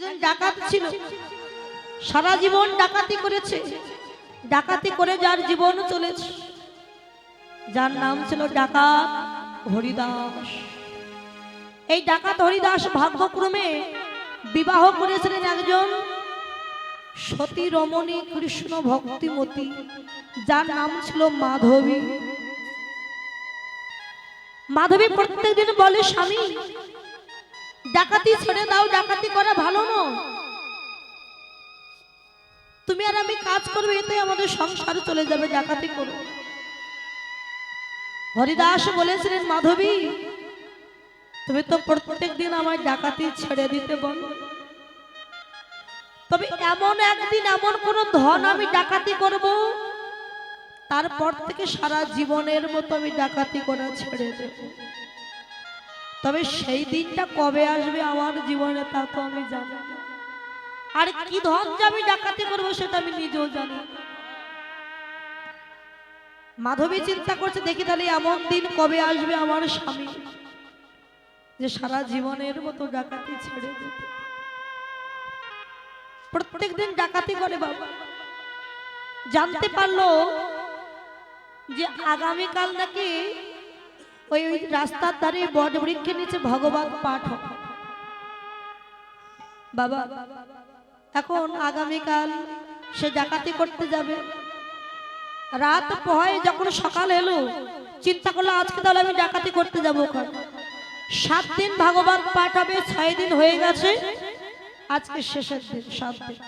একজন ডাকাত ছিল। সারা জীবন ডাকাতি করেছে। ডাকাতি করে যার জীবন চলেছে। যার নাম ছিল ডাকাত হরিদাস। এই ডাকাত হরিদাস ভাগ্যক্রমে বিবাহ করেছিলেন একজন সতী রমণী কৃষ্ণ ভক্তিমতী, যার নাম ছিল মাধবী। মাধবী প্রত্যেকদিন বলে, স্বামী ডাকাতি ছেড়ে দাও, ডাকাতি করা ভালো না তুমি আর আমি কাজ করবে, এতে আমাদের সংসার চলে যাবে, ডাকাতি করো। হরিদাস বলেছিলেন, মাধবী, তুমি তো প্রত্যেক দিন আমার ডাকাতি ছেড়ে দিতে বলো। তবে এমন একদিন এমন কোন ধন আমি ডাকাতি করব, তারপর থেকে সারা জীবনের মতো আমি ডাকাতি করা ছেড়ে দেব। তবে সেই দিনটা কবে আসবে আমার জীবনে তা তো আমি জানি আর কি ধন যে আমি ডাকাতি করব সেটা আমি নিজেও জানি মাধবী চিন্তা করছে, দেখি তাহলে এমন দিন কবে আসবে আমার স্বামী যে সারা জীবনের মতো ডাকাতি ছেড়ে দেবে? প্রত্যেক দিন ডাকাতি করে বাবা। জানতে পারল যে আগামীকাল নাকি ওই ওই রাস্তার ধারে বট বৃক্ষের নিচে ভগবান পাঠ বাবা, এখন আগামীকাল সে ডাকাতি করতে যাবে। রাত পোহায় যখন সকাল এলো, চিন্তা করল আজকে তাহলে আমি ডাকাতি করতে যাব সাত দিন ভাগবত পাঠ হবে, ছয় দিন হয়ে গেছে। আজকে শেষের দিন, সাত দিন।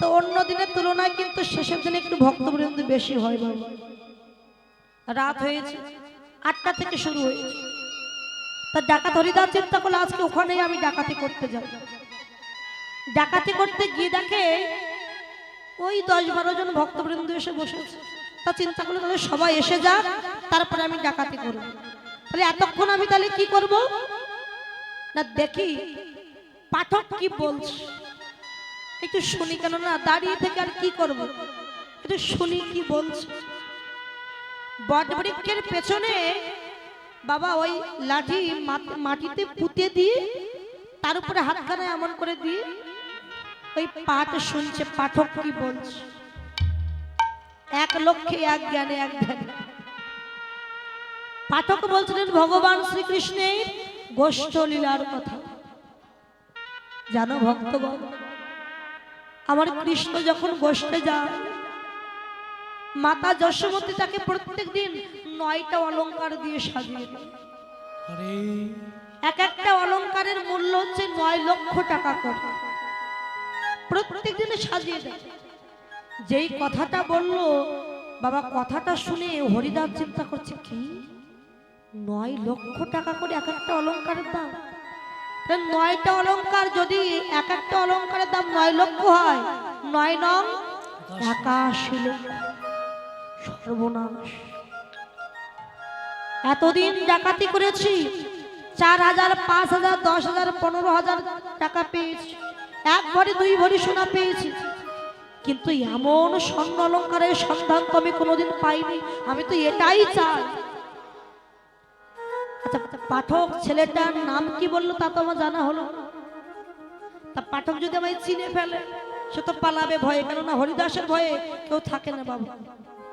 তো অন্য দিনের তুলনায় কিন্তু শেষের দিনে একটু ভক্তবৃন্দ বেশি হয় বাবা। রাত হয়েছে। আটটা থেকে শুরু হয়েছে তা ডাকাত হরিদাস চিন্তা করল, আজকে ওখানেই আমি ডাকাতি করতে যাব। ডাকাতি করতে গিয়ে দেখে ওই দশ বারো জন ভক্তবৃন্দ এসে বসেছে তা চিন্তা করল, তাহলে সবাই এসে যাক, তারপরে আমি ডাকাতি করব। তাহলে এতক্ষণ আমি তাহলে কি করব? না দেখি, পাঠক কি বলছে? একটু শুনি কেন না দাঁড়িয়ে থেকে আর কি করব? একটু শুনি কি বলছে? বটবৃক্ষের পেছনে বাবা ওই লাঠি মাটিতে পুঁতে দিয়ে তার উপরে হাতখানা এমন করে দিয়ে ওই পাঠ শুনছে, পাঠক কি বলছে? এক লক্ষ্যে, এক জ্ঞানে, এক ধ্যানে। পাঠক বলছিলেন, ভগবান শ্রীকৃষ্ণের গোষ্ঠ লীলার কথা। জানো ভক্তগণ, আমার কৃষ্ণ যখন গোষ্ঠে যায় মাতা যশোমতী তাকে প্রত্যেক দিন নয়টা অলংকার দিয়ে সাজিয়ে এক একটা অলংকারের মূল্য হচ্ছে নয় লক্ষ টাকা করে। প্রত্যেক দিনে সাজিয়ে দেয়। যেই কথাটা বলল বাবা কথাটা শুনে হরিদাস চিন্তা করছে কি? নয় লক্ষ টাকা করে এক একটা অলংকারের দাম? নয়টা অলংকার যদি এক একটা অলংকারের দাম নয় লক্ষ হয় নয় নং একাশি লক্ষ। সর্বনাশ। এতদিন ডাকাতি করেছি, চার হাজার, পাঁচ হাজার, দশ হাজার, পনেরো হাজার টাকা পেয়েছি। এক ভরি দুই ভরি সোনা পেয়েছি। কিন্তু এমন স্বর্ণ অলঙ্কারের সন্ধান তো আমি কোনোদিন পাইনি। আমি তো এটাই চাই। আচ্ছা পাঠক ছেলেটার নাম কি বলল তা তো আমার জানা হলো তা পাঠক যদি আমায় চিনে ফেলে, সে তো পালাবে ভয়ে। কেননা হরিদাসের ভয়ে কেউ থাকে না বাবু।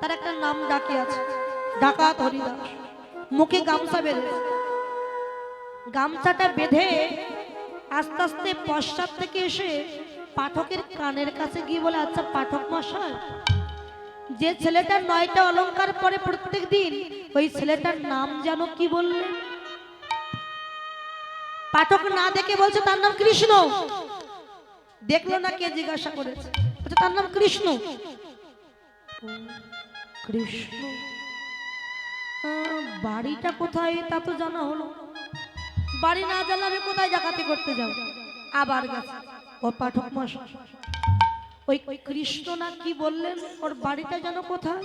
তার একটা নাম ডাকি আছে। ডাকাত হরিদাস। মুখে গামছা বেঁধে গামছাটা বেঁধে আস্তে আস্তে পশ্চাৎ থেকে এসে পাঠকের কানের কাছে গিয়ে বলে আচ্ছা পাঠক মশাই, যে ছেলেটার নয়টা অলংকার পরে প্রত্যেক দিন, ওই ছেলেটার নাম যেন কি বললেন পাঠক না দেখে বলছে, তার নাম কৃষ্ণ। দেখল না কে জিজ্ঞাসা করেছে। তার নাম কৃষ্ণ। কৃষ্ণ। বাড়িটা কোথায় তা তো জানা হলো। বাড়ি না জানলে কোথায় ডাকাতি করতে যাব আবার গেছে। ও পাঠক মশাই ওই কৃষ্ণ না কি বললেন? ওর বাড়িটা যেন কোথায়?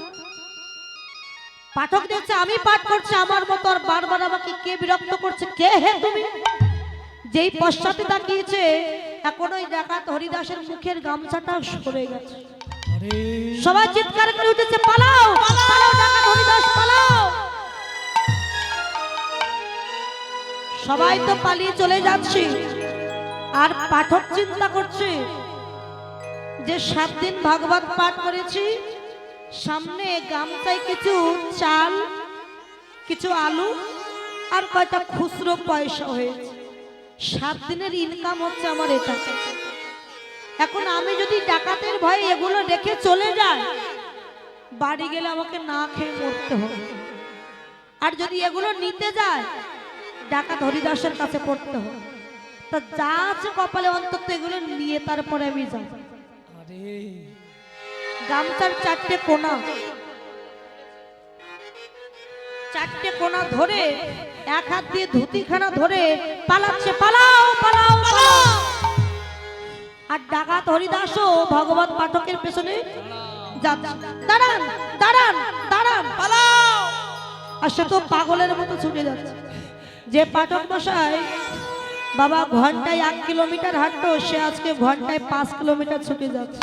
পাঠক দেখছে আমি পাঠ করছি, আমার মতো আর বারবার আমাকে কে বিরক্ত করছে? কে হে তুমি? যেই পশ্চাতে তাকিয়েছে এখন ওই ডাকাত হরিদাসের মুখের গামছাটা সরে গেছে। সবাই চিৎকার করে উঠেছে, পালাও সবাই তো পালিয়ে চলে যাচ্ছে। আর পাঠক চিন্তা করছে যে সাত দিন ভাগবত পাঠ করেছি, সামনে গামছায় কিছু চাল, কিছু আলু, আর কয়টা খুচরো পয়সা হয়েছে। সাত দিনের ইনকাম হচ্ছে আমার এটা এখন আমি যদি ডাকাতের ভয়ে এগুলো রেখে চলে যাই বাড়ি গেলে আমাকে না খেয়ে মরতে হবে। আর যদি এগুলো নিতে যায় ডাকাত হরিদাসের কাছে পড়তে হবে। তা যা আছে কপালে অন্তত এগুলো নিয়ে তারপরে আমি যাই। গামছার চারটে কোনা চারটে কোনা ধরে এক হাত দিয়ে ধুতিখানা ধরে পালাচ্ছে পালাও পালাও পালাও। আর ডাকাত হরিদাসও ভগবত পাঠকের পেছনে দাঁড়ান দাঁড়ান দাঁড়ান, পালাও। আর সে তো পাগলের মতো ছুটে যাচ্ছে। যে পাঠক মশাই, বাবা ঘন্টায় এক কিলোমিটার হাঁটতো সে আজকে ঘন্টায় পাঁচ কিলোমিটার ছুটে যাচ্ছে।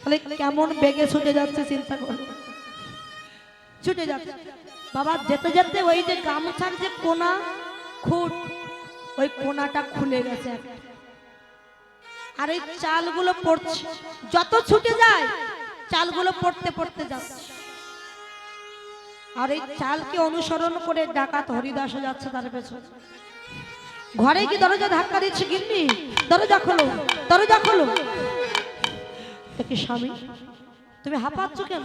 তাহলে কেমন বেগে ছুটে যাচ্ছে, চিন্তা করো। ছুটে যাচ্ছে। বাবা, যেতে যেতে ওই যে গামছার যে কোনা, খুঁট, ওই কোনাটা খুলে গেছে একটা। আর এই চালগুলো পড়ছে। যত ছুটে যায়, চালগুলো পড়তে পড়তে যাচ্ছে। আর এই চালকে অনুসরণ করে ডাকাত হরিদাসও যাচ্ছে তার পেছনে। ঘরে কি দরজা ধাক্কা দিচ্ছে গিন্নি? দরজা খোলো দরজা খোলো। দেখি স্বামী? তুমি হাঁপাচ্ছ কেন?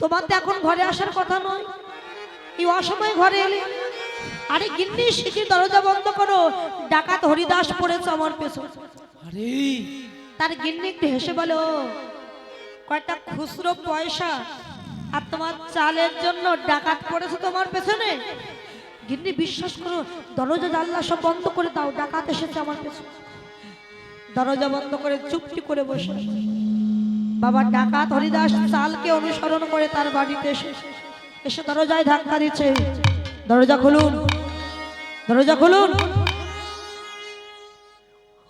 তোমার তো এখন ঘরে আসার কথা নয়। এই অসময় ঘরে এলে আরে গিন্নি শিখি দরজা বন্ধ করো। ডাকাত হরিদাস পড়েছে আমার পেছনে। আরে। তার গিন্নি একটু হেসে বলে কয়টা খুচরো পয়সা আর তোমার চালের জন্য ডাকাত পড়েছে তোমার পেছনে? গিন্নি বিশ্বাস করো দরজা জানলা সব বন্ধ করে দাও ডাকাত এসেছে আমার পেছনে। দরজা বন্ধ করে চুপটি করে বসে বাবা ডাকাত হরিদাস চালকে অনুসরণ করে তার বাড়িতে এসে এসে দরজায় ধাক্কা দিচ্ছে। দরজা খুলুন। দরজা খুলুন।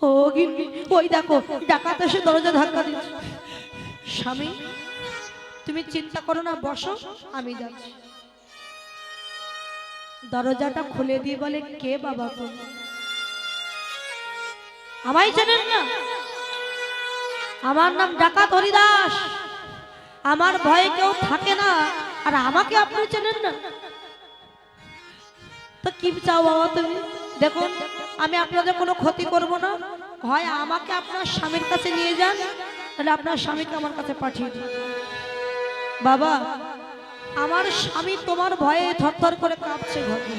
ও গিন্নি, ওই দেখো, ডাকাত এসে দরজা ধাক্কা দিচ্ছে স্বামী, তুমি চিন্তা করো না, বসো, আমি যাচ্ছি। দরজাটা খুলে দিয়ে বলে কে বাবা তুমি আমায় চেনেন না? আমার নাম ডাকাত হরিদাস। আমার ভয়ে কেউ থাকে না, আর আমাকে আপনি চেনেন না? তো কি চাও বাবা তুমি? দেখুন, আমি আপনাদের কোনো ক্ষতি করব না। হয় আমাকে আপনার স্বামীর কাছে নিয়ে যান, তাহলে আপনার স্বামীকে আমার কাছে পাঠিয়ে দিন। বাবা, আমার স্বামী তোমার ভয়ে থরথর করে কাঁপছে ঘরে।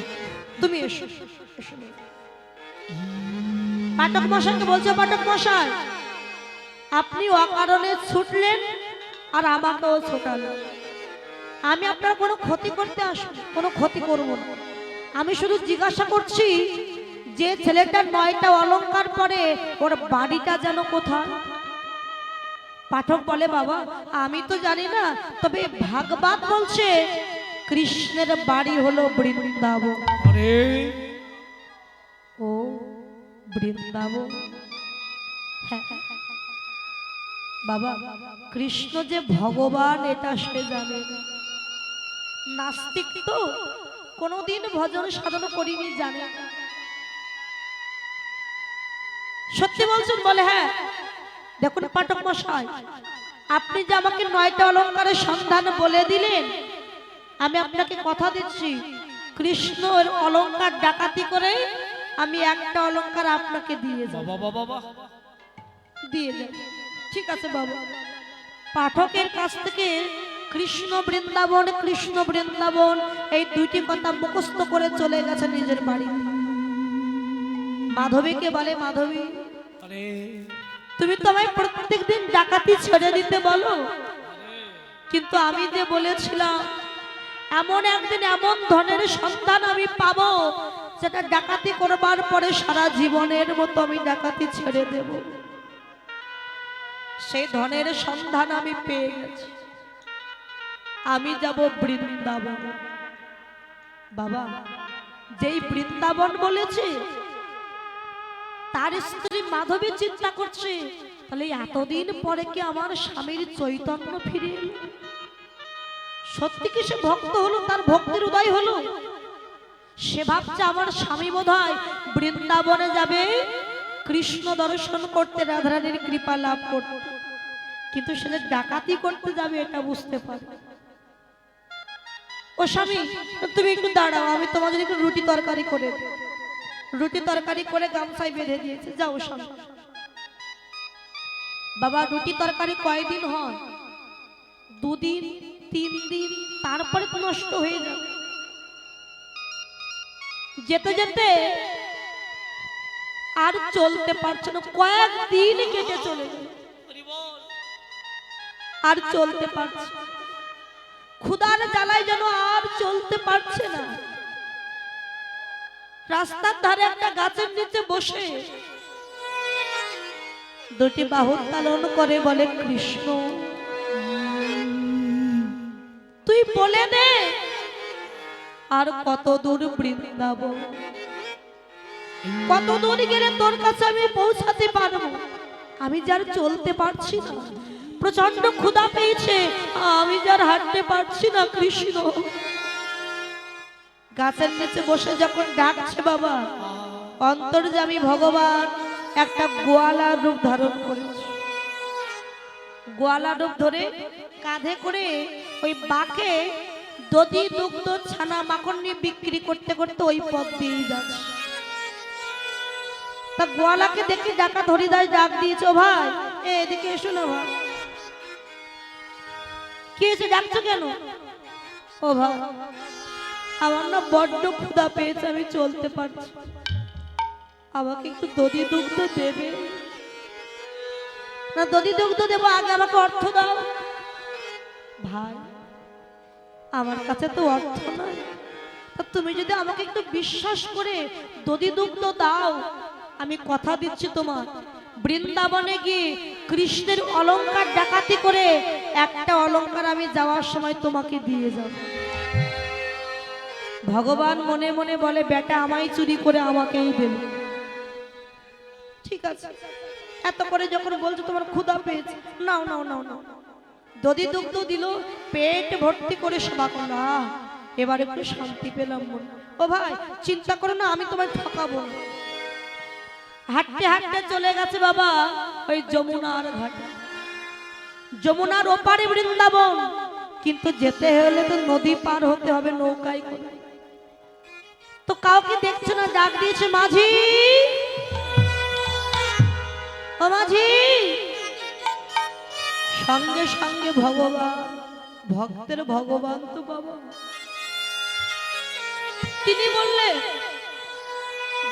তুমি এসো এসো। পাঠক মশাইকে বলছে, পাঠক মশাই, আপনি অকারণে ছুটলেন আর আমাকেও ছোটালেন। আমি আপনার কোনো ক্ষতি করতে আসব কোনো ক্ষতি করব না। আমি শুধু জিজ্ঞাসা করছি যে ছেলেটা নয়টা অলংকার পরে ওর বাড়িটা যেন কোথায়? পাঠক বলে বাবা আমি তো জানি না তবে ভাগবত বলছে কৃষ্ণের বাড়ি হলো বৃন্দাবন। ও বৃন্দাবন। হ্যাঁ। বাবা কৃষ্ণ যে ভগবান এটা সে জানে। নাস্তিক তো কোনোদিন ভজন সাধন করিনি জানে। সত্যি বলছেন বলে হ্যাঁ। দেখুন পাঠক মশাই আপনি যে আমাকে নয়টা অলঙ্কারের সন্ধান বলে দিলেন আমি আপনাকে কথা দিচ্ছি। কৃষ্ণর অলংকার ডাকাতি করে আমি একটা অলংকার আপনাকে দিয়ে যাব। বাবা বাবা বাবা। দিয়ে যাব। ঠিক আছে বাবা। পাঠকের কাছ থেকে কৃষ্ণ বৃন্দাবন কৃষ্ণ বৃন্দাবন। এই দুইটি কথা মুখস্থ করে চলে গেছে নিজের বাড়ি। মাধবীকে বলে মাধবী তুমি তো আমায় প্রত্যেক দিন ডাকাতি ছেড়ে দিতে বলো। কিন্তু আমি যে বলেছিলাম এমন একদিন এমন ধনের সন্তান আমি পাবো যেটা ডাকাতি করবার পরে সারা জীবনের মতো আমি ডাকাতি ছেড়ে দেব। সেই ধনের সন্ধান আমি পেয়ে গেছি। আমি যাব বৃন্দাবন। বাবা, যেই বৃন্দাবন বলেছে, তার স্ত্রী মাধবী চিন্তা করছে, তাহলে এতদিন পরে কি আমার স্বামীর চৈতন্য ফিরে এলো? সত্যি কি সে ভক্ত হলো? তার ভক্তির উদয় হলো? সে ভাবছে আমার স্বামী বোধ বৃন্দাবনে যাবে, কৃষ্ণ দর্শন করতে, রাধারানীর কৃপা লাভ করতে। কিন্তু সে যে ডাকাতি করতে যাবে এটা বুঝতে পারে ও স্বামী, তুমি একটু দাঁড়াও, আমি জন্য একটু রুটি তরকারি করে রুটি তরকারি করে গামছায় বেঁধে দিয়েছে। যাও স্বামী। বাবা, রুটি তরকারি কয়দিন হয়? দুদিন তিন দিন তারপরে নষ্ট হয়ে যাবে। যেতে যেতে আর চলতে পারছে না। কয়েকদিন কেটে চলে আর চলতে পারছে না। ক্ষুধার জ্বালায় যেন আর চলতে পারছে না। রাস্তার ধারে একটা গাছের নিচে বসে দুটি বাহু পালন করে বলে, কৃষ্ণ, তুই বলে দে আর কত দূর বৃন্দাবন। কত দূর গেলে তোর কাছে আমি পৌঁছাতে পারব? আমি যার চলতে পারছি না। প্রচণ্ড ক্ষুধা পেয়েছে। আমি যার হাঁটতে পারছি না, কৃষ্ণ। গাছের নিচে বসে যখন ডাকছে বাবা অন্তর্জামী ভগবান, একটা গোয়ালার রূপ ধারণ করেছে। গোয়ালা রূপ ধরে কাঁধে করে ওই বাঁকে দধি, দুগ্ধ, ছানা, মাখন নিয়ে বিক্রি করতে করতে ওই পথ দিয়ে যাচ্ছে। তা গোয়ালাকে দেখে ডাকা হরিদাস ডাক দিয়েছ ভাই, এদিকে এসো না ভাই। ডাকছো কেন? ও আমার না বড্ড ক্ষুধা পেয়েছে, আমি চলতে পারছি। আমাকে একটু দুগ্ধ দেবে। না, দধি দুগ্ধ দেবো, আগে আমাকে অর্থ দাও। ভাই, আমার কাছে তো অর্থ নাই। তুমি যদি আমাকে একটু বিশ্বাস করে দধি দুগ্ধ দাও, আমি কথা দিচ্ছি তোমার। বৃন্দাবনে গিয়ে কৃষ্ণের অলংকার ডাকাতি করে একটা অলংকার আমি যাওয়ার সময় তোমাকে দিয়ে যাব। ভগবান মনে মনে বলে বেটা আমায় চুরি করে আমাকেই দেবে ঠিক আছে। এত করে যখন বলছো তোমার ক্ষুধা পেয়েছে। নাও নাও নাও নাও। দধি দুগ্ধ দিল পেট ভর্তি করে সেবা আহ, এবার একটু শান্তি পেলাম ও ভাই চিন্তা করো না আমি তোমায় ঠকাবো না। হাঁটতে হাঁটতে চলে গেছে বাবা ওই যমুনার ঘাটে। যমুনার ওপারে বৃন্দাবন। কিন্তু যেতে হলে তো নদী পার হতে হবে নৌকায় করে। তো কাউকে দেখছে না, ডাক দিয়েছে, মাঝি! ও মাঝি! সঙ্গে সঙ্গে ভগবান, ভক্তের ভগবান তো বাবা তিনি বললেন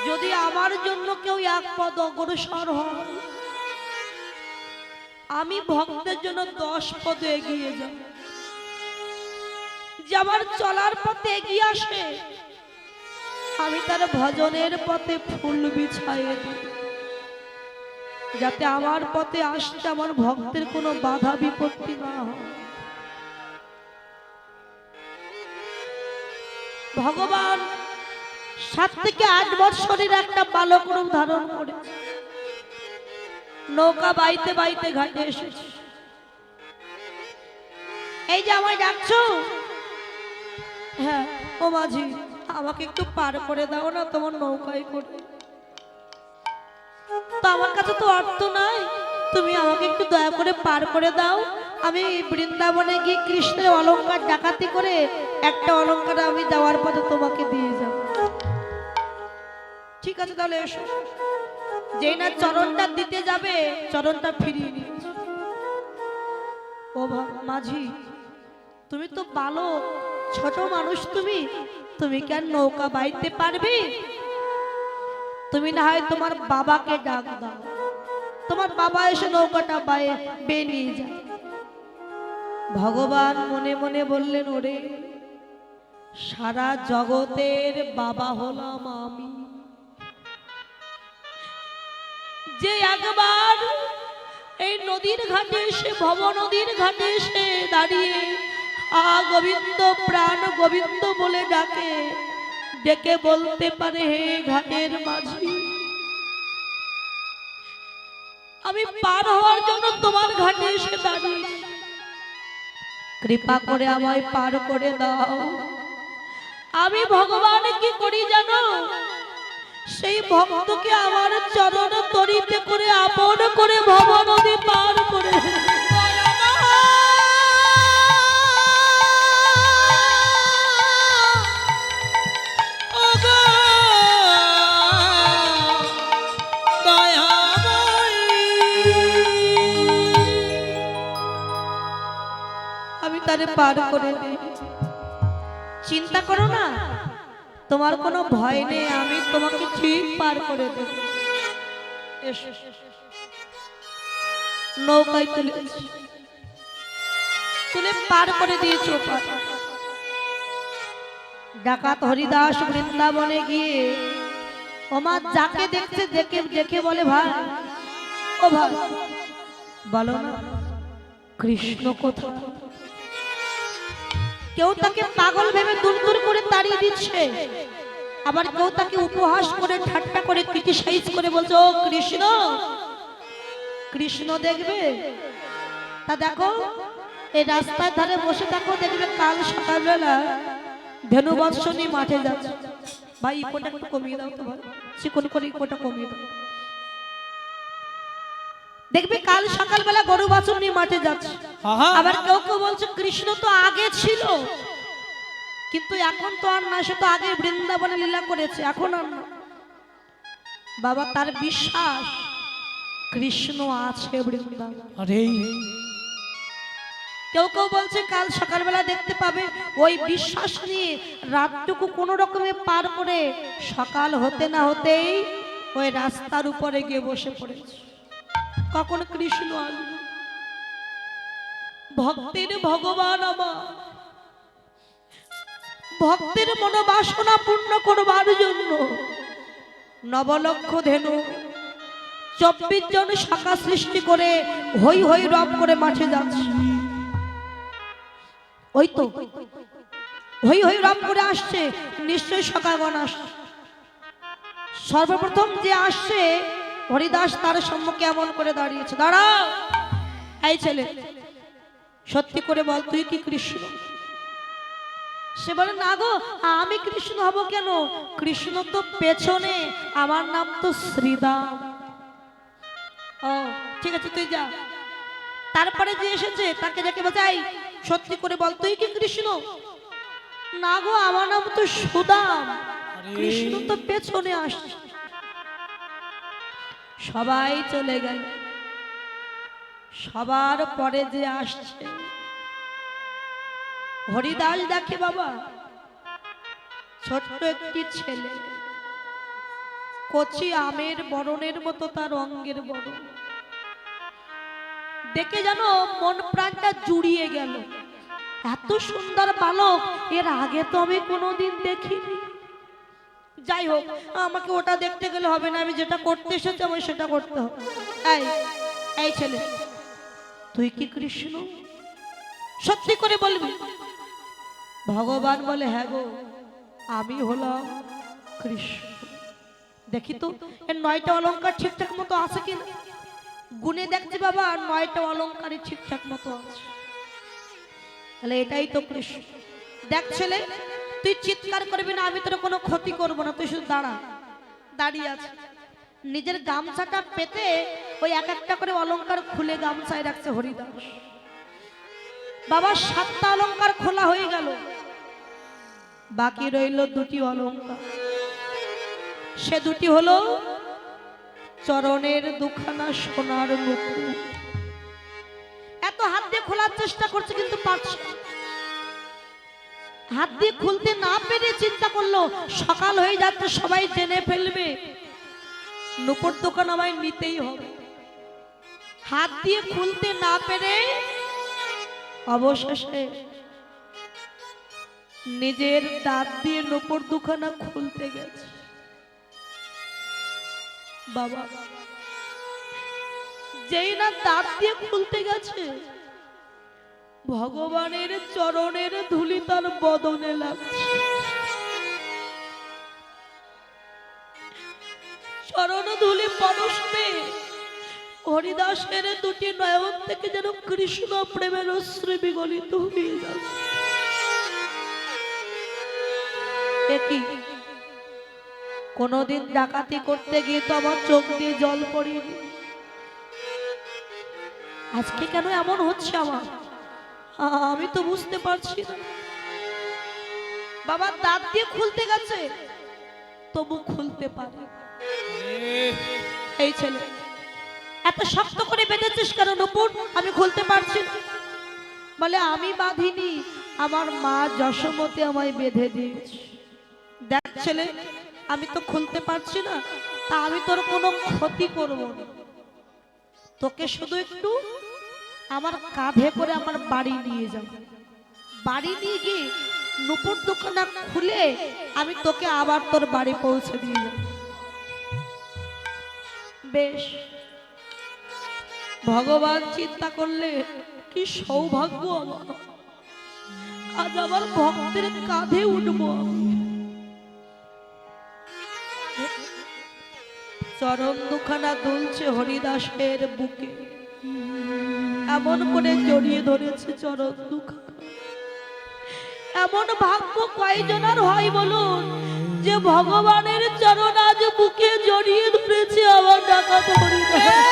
যদি আমার জন্য কেউ এক পদ অগ্রসর হয়, আমি ভক্তের জন্য দশ পদ এগিয়ে যাব যে আমার চলার পথে এগিয়ে আসে, আমি তার ভজনের পথে ফুল বিছাইয়ে দিই। যাতে আমার পথে আসতে আমার ভক্তের কোনো বাধা বিপত্তি না হয়। ভগবান সাত থেকে আট বৎসরের একটা বালক রূপ ধারণ করে নৌকা বাইতে বাইতে ঘাটে এসেছে। এই যে আমায় ডাকছো? হ্যাঁ ও মাঝি, আমাকে একটু পার করে দাও না তোমার নৌকায় করে। তো আমার কাছে তো অর্থ নাই। তুমি আমাকে একটু দয়া করে পার করে দাও। আমি বৃন্দাবনে গিয়ে কৃষ্ণের অলংকার ডাকাতি করে একটা অলংকার আমি যাওয়ার পথে তোমাকে দিয়ে যাব। ঠিক আছে, তাহলে এসো। যেই না চরণটা দিতে যাবে, চরণটা ফিরিয়ে নিচ্ছে ও মাঝি, তুমি তো ভালো ছোট মানুষ তুমি। তুমি কি আর নৌকা বাইতে পারবে? তুমি না হয় তোমার বাবাকে ডাক দাও। তোমার বাবা এসে নৌকাটা বেয়ে নিয়ে যায়। ভগবান মনে মনে বললেন, ওরে, সারা জগতের বাবা হলাম আমি। যে একবার এই নদীর ঘাটে এসে ভব নদীর ঘাটে এসে দাঁড়িয়ে, আ গোবিন্দ, প্রাণ গোবিন্দ বলে ডাকে, ডেকে বলতে পারে, হে ঘাটের মাঝি, আমি পার হওয়ার জন্য তোমার ঘাটে এসে দাঁড়িয়েছি। কৃপা করে আমায় পার করে দাও। আমি ভগবান, কি করি জানো? সেই ভক্তকে আমার চরণ তরিতে করে আপন করে ভব নদী পার করে আমি পার করে চিন্তা করো না। তোমার কোনো ভয় নেই, আমি তোমাকে ঠিক পার করে দেব। নৌকায় তুলে তুলে পার করে দিয়েছ। ডাকাত হরিদাস বৃন্দাবনে গিয়ে, ওমা যাকে দেখছে দেখে দেখে বলে, ভাই, ও ভাই, বলো না, কৃষ্ণ কোথায়? কেউ তাকে পাগল ভেবে দূর দূর করে তাড়িয়ে দিচ্ছে। আবার কেউ তাকে উপহাস করে, ঠাট্টা করে ক্রিটিসাইজ করে বলছে, ও কৃষ্ণ কৃষ্ণ দেখবে? তা দেখো, এই রাস্তার ধারে বসে থাকো, দেখবে কাল সকালবেলা ধেনুবৎস নিয়ে মাঠে যাচ্ছে। ভাই ইকোটা একটু কমিয়ে দাও তো ভাই। চিকন করে ইকোটা কমিয়ে দাও। দেখবে কাল সকালবেলা গরু বাছুর নিয়ে মাঠে যাচ্ছে। আবার কেউ কেউ বলছে কৃষ্ণ তো আগে ছিল। কিন্তু এখন তো আর না সে তো আগে বৃন্দাবনে লীলা করেছে এখন আর না। বাবা তার বিশ্বাস কৃষ্ণ আছে বৃন্দাবন। আরে। কেউ কেউ বলছে কাল সকালবেলা দেখতে পাবে ওই বিশ্বাস নিয়ে রাতটুকু কোনো রকমে পার করে সকাল হতে না হতেই ওই রাস্তার উপরে গিয়ে বসে পড়েছে। কখন কৃষ্ণ আসবে? ভক্তির ভগবান আমার। ভক্তের মনোবাসনা পূর্ণ করবার জন্য নবলক্ষ ধেনু চব্বিশ জন শাখা সৃষ্টি করে হই হই রব করে মাঠে যাচ্ছে। ওই তো হই হই রব করে আসছে নিশ্চয়ই সকাগণ আসছে। সর্বপ্রথম যে আসছে হরিদাস তার সম্মুখে এমন করে দাঁড়িয়েছে দাঁড়াও! এই ছেলে সত্যি করে বল তুই কি কৃষ্ণ? সে বলে না গো আমি কৃষ্ণ হব কেন? কৃষ্ণ তো পেছনে আমার নাম তো শ্রীদাম ও ঠিক আছে তুই যা। তারপরে যে এসেছে তাকে যাকে বাজাই সত্যি করে বল তুই কি কৃষ্ণ? না গো আমার নাম তো সুদাম। কৃষ্ণ তো পেছনে আসছে। সবাই চলে গেল। সবার পরে যে আসছে, হরিদাস দেখে বাবা, ছোট্ট একটি ছেলে, কচি আমের বরণের মতো তার অঙ্গের বরণ। দেখে যেন মন প্রাণটা জুড়িয়ে গেল। এত সুন্দর বালক, এর আগে তো আমি কোনোদিন দেখিনি। যাই হোক, আমাকে ওটা দেখতে গেলে হবে না, আমি যেটা করতে এসেছি আমি সেটা করতে হবে। ছেলে, তুই কি কৃষ্ণ? সত্যি করে বলবি? ভগবান বলে হ্যাঁ গো, আমি হলাম কৃষ্ণ। দেখি তো, এর নয়টা অলংকার ঠিকঠাক মতো আছে কিনা? গুনে দেখছি বাবা, আর নয়টা অলংকারই ঠিকঠাক মতো আছে। তাহলে এটাই তো কৃষ্ণ। দেখ ছেলে তুই চিৎকার করবি না, আমি তোর কোনো ক্ষতি করব না, তুই শুধু দাঁড়া। দাঁড়িয়ে আছে। নিজের গামছাটা পেতে ওই এক একটা করে অলংকার খুলে গামছায় রাখছে হরিদাস। বাবা, সাতটা অলংকার খোলা হয়ে গেল। বাকি রইল দুটি অলংকার। সে দুটি হলো চরণের দুখানা সোনার মুকুট। এত হাত দিয়ে খোলার চেষ্টা করছে কিন্তু পারছে। হাত দিয়ে খুলতে না পেরে চিন্তা করল, সকাল হয়ে যাচ্ছে, সবাই জেনে ফেলবে। নুপুর দোকান আমায় নিতেই হবে। হাত দিয়ে খুলতে না পেরে অবশেষে নিজের দাঁত দিয়ে নুপুর দুখানা খুলতে গেছে। বাবা, যেই না দাঁত দিয়ে খুলতে গেছে ভগবানের চরণের ধুলি তার বদনে লাগছে। চরণ ধুলি পরশমে হরিদাসের দুটি নয়ন থেকে যেন কৃষ্ণ প্রেমের অশ্রী বিগলিত হয়ে যাচ্ছে। কোনোদিন ডাকাতি করতে গিয়ে তো আমার চোখ দিয়ে জল পড়েনি। আজকে কেন এমন হচ্ছে আমার? আমি তো বুঝতে পারছি না। বাবা, দাঁত দিয়ে খুলতে গেছে। তবু খুলতে পারে। এই ছেলে, এত শক্ত করে বেঁধেছিস কেন নুপুর? আমি খুলতে পারছি বলে, আমি বাঁধিনি, আমার মা যশোমতি আমায় বেঁধে দিয়েছে। দেখ ছেলে, আমি তো খুলতে পারছি না, তা আমি তোর কোনো ক্ষতি করব না। তোকে শুধু একটু আমার কাঁধে করে আমার বাড়ি নিয়ে যাব বাড়ি নিয়ে গিয়ে নুপুর দোকানটা খুলে আমি তোকে আবার তোর বাড়ি পৌঁছে দিয়ে যাব। বেশ, ভগবান চিন্তা করলে কি সৌভাগ্য আজ আমার ভক্তের কাঁধে উঠবো। চরণ দুখানা দুলছে হরিদাসের বুকে। এমন করে জড়িয়ে ধরেছে চরণ দুখানা এমন ভাগ্য কয়জনের হয় বলুন, যে ভগবানের চরণ আজ বুকে জড়িয়ে ধরেছে আমার ডাকাত হরিদাস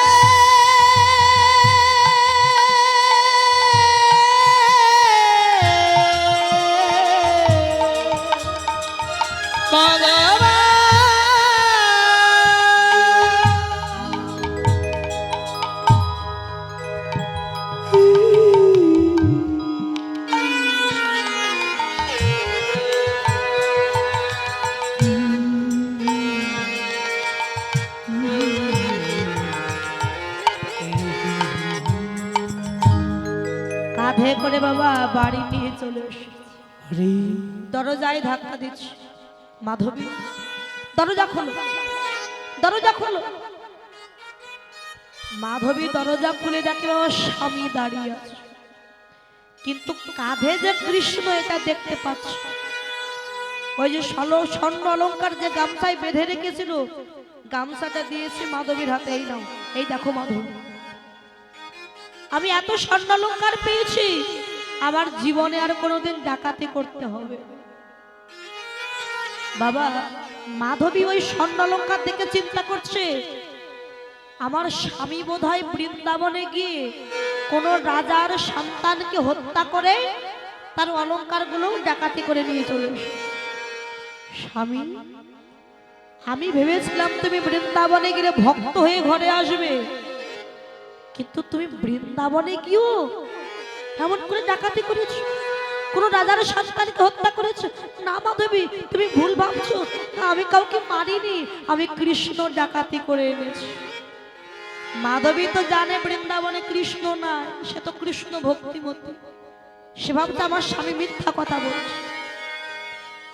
কাঁধে বাবা বাড়ি নিয়ে চলে এসেছে। দরজায় ধাক্কা দিচ্ছি। মাধবী দরজা খোলো। দরজা খোলো। মাধবী দরজা খুলে দেখে ও স্বামী দাঁড়িয়ে আছে। কিন্তু কাঁধে যে কৃষ্ণ এটা দেখতে পাচ্ছে। ওই যে সল স্বর্ণ অলঙ্কার যে গামছায় বেঁধে রেখেছিল গামছাটা দিয়েছি মাধবীর হাতে। এই নাও এই দেখো মাধবী। আমি এত স্বর্ণ অলঙ্কার পেয়েছি আমার জীবনে আর কোনোদিন ডাকাতি করতে হবে। বাবা, মাধবী ওই স্বর্ণ অলঙ্কার দেখে চিন্তা করছে। আমার স্বামী বোধ হয় বৃন্দাবনে গিয়ে কোন রাজার সন্তানকে হত্যা করে তার অলঙ্কারগুলো ডাকাতি করে নিয়ে চলে স্বামী, আমি ভেবেছিলাম তুমি বৃন্দাবনে গিয়ে ভক্ত হয়ে ঘরে আসবে। কিন্তু তুমি বৃন্দাবনে গিয়েও এমন করে ডাকাতি করেছ? কোন রাজার সন্তানকে হত্যা করেছ? না, মাধবী, তুমি ভুল ভাবছ। আমি কাউকে মারিনি। আমি কৃষ্ণ ডাকাতি করে এনেছি। মাধবী তো জানে বৃন্দাবনে কৃষ্ণ না সে তো কৃষ্ণ ভক্তিমতী। সে ভাবছে আমার স্বামী মিথ্যা কথা বলছে।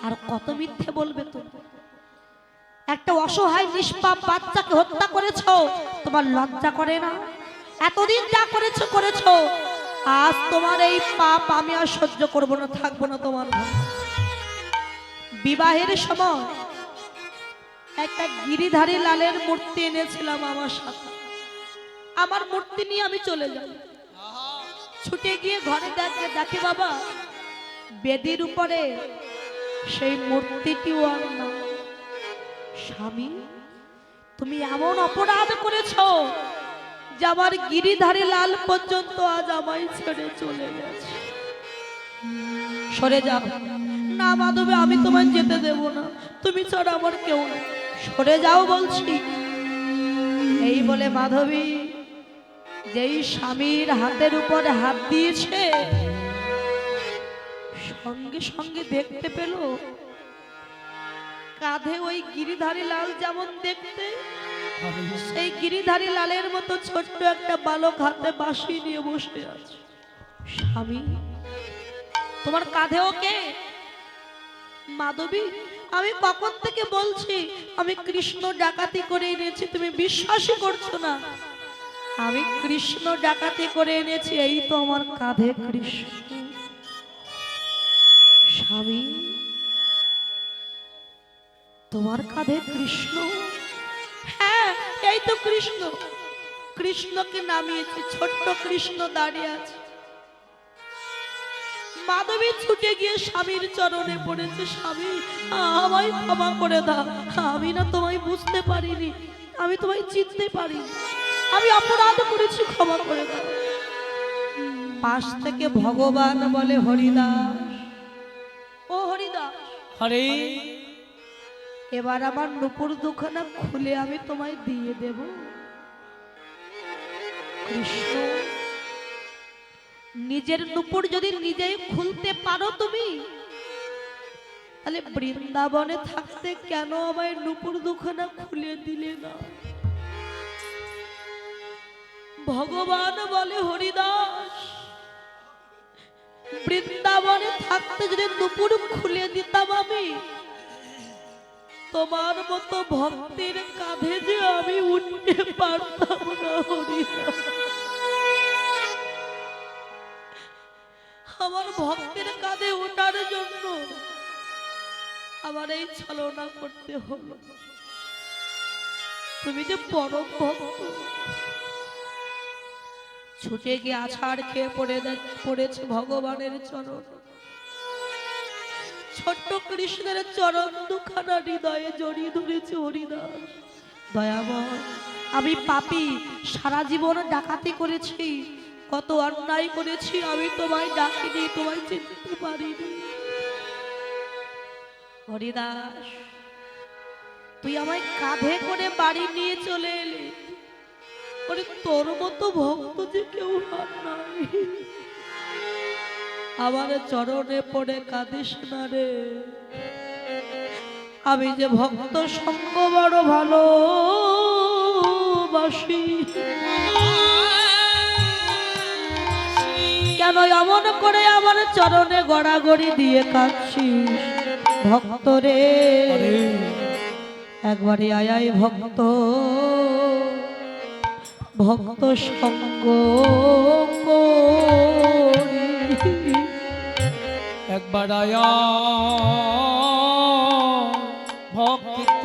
আর কত মিথ্যে বলবে তো? একটা অসহায়, নিষ্পাপ বাচ্চাকে হত্যা করেছ? তোমার লজ্জা করে না? এতদিন যা করেছ করেছ। আজ তোমার এই পাপ আমি আর সহ্য করব না, থাকব না তোমার বিবাহের সময় একটা গিরিধারী লালের মূর্তি এনেছিলাম আমার সাথে। আমার মূর্তি নিয়ে আমি চলে যাই। ছুটে গিয়ে ঘরে দেখে দেখে বাবা, বেদির উপরে সেই মূর্তিটিও আর না স্বামী, তুমি এমন অপরাধ করেছ যে গিরিধারী লাল পর্যন্ত আজ আমায় ছেড়ে চলে গেছে। সরে যাও। না মাধবী, আমি তোমায় যেতে দেব না। তুমি ছাড়া আমার কেউ নেই। সরে যাও বলছি। এই বলে মাধবী যেই স্বামীর হাতের উপর হাত দিয়েছে, সঙ্গে সঙ্গে দেখতে পেল, কাঁধে ওই গিরিধারী লাল যেমন দেখতে সেই গিরিধারী লালের মতো ছোট্ট একটা বালক হাতে বাঁশি নিয়ে বসে আছে। স্বামী, তোমার কাঁধে ওকে মাধবী, আমি কখন থেকে বলছি, আমি কৃষ্ণ ডাকাতি করে এনেছি, তুমি বিশ্বাসই করছ না। আমি কৃষ্ণ ডাকাতি করে এনেছি, এই তো আমার কাঁধে কৃষ্ণ। স্বামী, তোমার কাঁধে কৃষ্ণ। এই তো কৃষ্ণ। কৃষ্ণকে নামিয়েছে, ছোট্ট কৃষ্ণ দাঁড়িয়ে আছে। মাধবী ছুটে গিয়ে স্বামীর চরণে পড়েছে, স্বামী, আমায় ক্ষমা করে দাও। আমি না তোমায় বুঝতে পারিনি, আমি তোমায় চিনতে পারিনি। আমি অপরাধ করেছি, ক্ষমা করে দাও। পাশ থেকে ভগবান বলে, হরিদাস। ও হরিদাস। হরে এবার আমার নুপুর দুখানা খুলে আমি তোমায় দিয়ে দেব। নিজের নুপুর যদি নিজেই খুলতে পারো তুমি, তাহলে বৃন্দাবনে থাকতে কেন আমায় নুপুর দুখানা খুলে দিলে না? ভগবান বলে হরিদাস, বৃন্দাবনে থাকতে যদি নুপুর খুলে দিতাম আমি তোমার মতো ভক্তের কাঁধে যে আমি উঠতে পারতাম না আমার ভক্তের কাঁধে ওঠার জন্য আমার এই ছলনা করতে হলো। তুমি যে পরম ভক্ত। ছুটে গিয়ে আছাড় খেয়ে পড়ে পড়েছে ভগবানের চরণ। ছোট্ট কৃষ্ণের চরণ দুখানা হৃদয়ে জড়িয়ে ধরেছে হরিদাস। দয়াময়, আমি পাপি, সারা জীবন ডাকাতি করেছি। কত অন্যায় করেছি, আমি তোমায় ডাকিনি, তোমায় চিনতে পারিনি। হরিদাস, তুই আমায় কাঁধে করে বাড়ি নিয়ে চলে এলি। তোর মতো ভক্ত যে কেউ আর নাই। আমার চরণে পড়ে কাঁদিস না রে। আমি যে ভক্ত সঙ্গ বড় ভালো বাসি কেন এমন করে আমার চরণে গড়াগড়ি দিয়ে কাঁদছিস? ভক্ত রে। একবারে আয়াই ভক্ত। ভক্ত সঙ্গ। একবার আয়া। ভক্ত